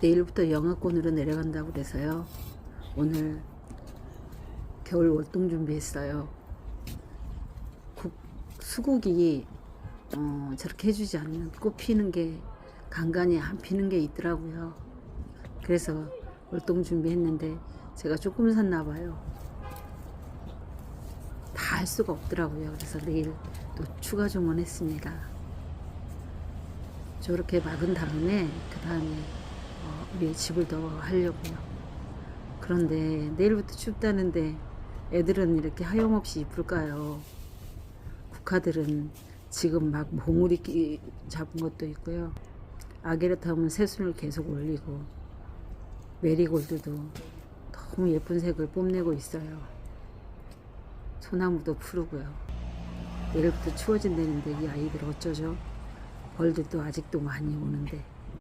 내일부터 영하권으로 내려간다고 그래서요. 오늘 겨울 월동 준비했어요. 국, 수국이 어, 저렇게 해주지 않는 꽃 피는 게 간간히 안 피는 게 있더라고요. 그래서 월동 준비했는데 제가 조금 샀나 봐요. 다 할 수가 없더라고요. 그래서 내일 또 추가 주문했습니다. 저렇게 막은 다음에 그 다음에 어, 우리 집을 더 하려고요. 그런데 내일부터 춥다는데 애들은 이렇게 하염없이 이쁠까요? 국화들은 지금 막 몽우리 끼- 잡은 것도 있고요. 아게르타면 새순을 계속 올리고 메리골드도 너무 예쁜 색을 뽐내고 있어요. 소나무도 푸르고요. 내일부터 추워진다는데 이 아이들 어쩌죠? 벌들도 아직도 많이 오는데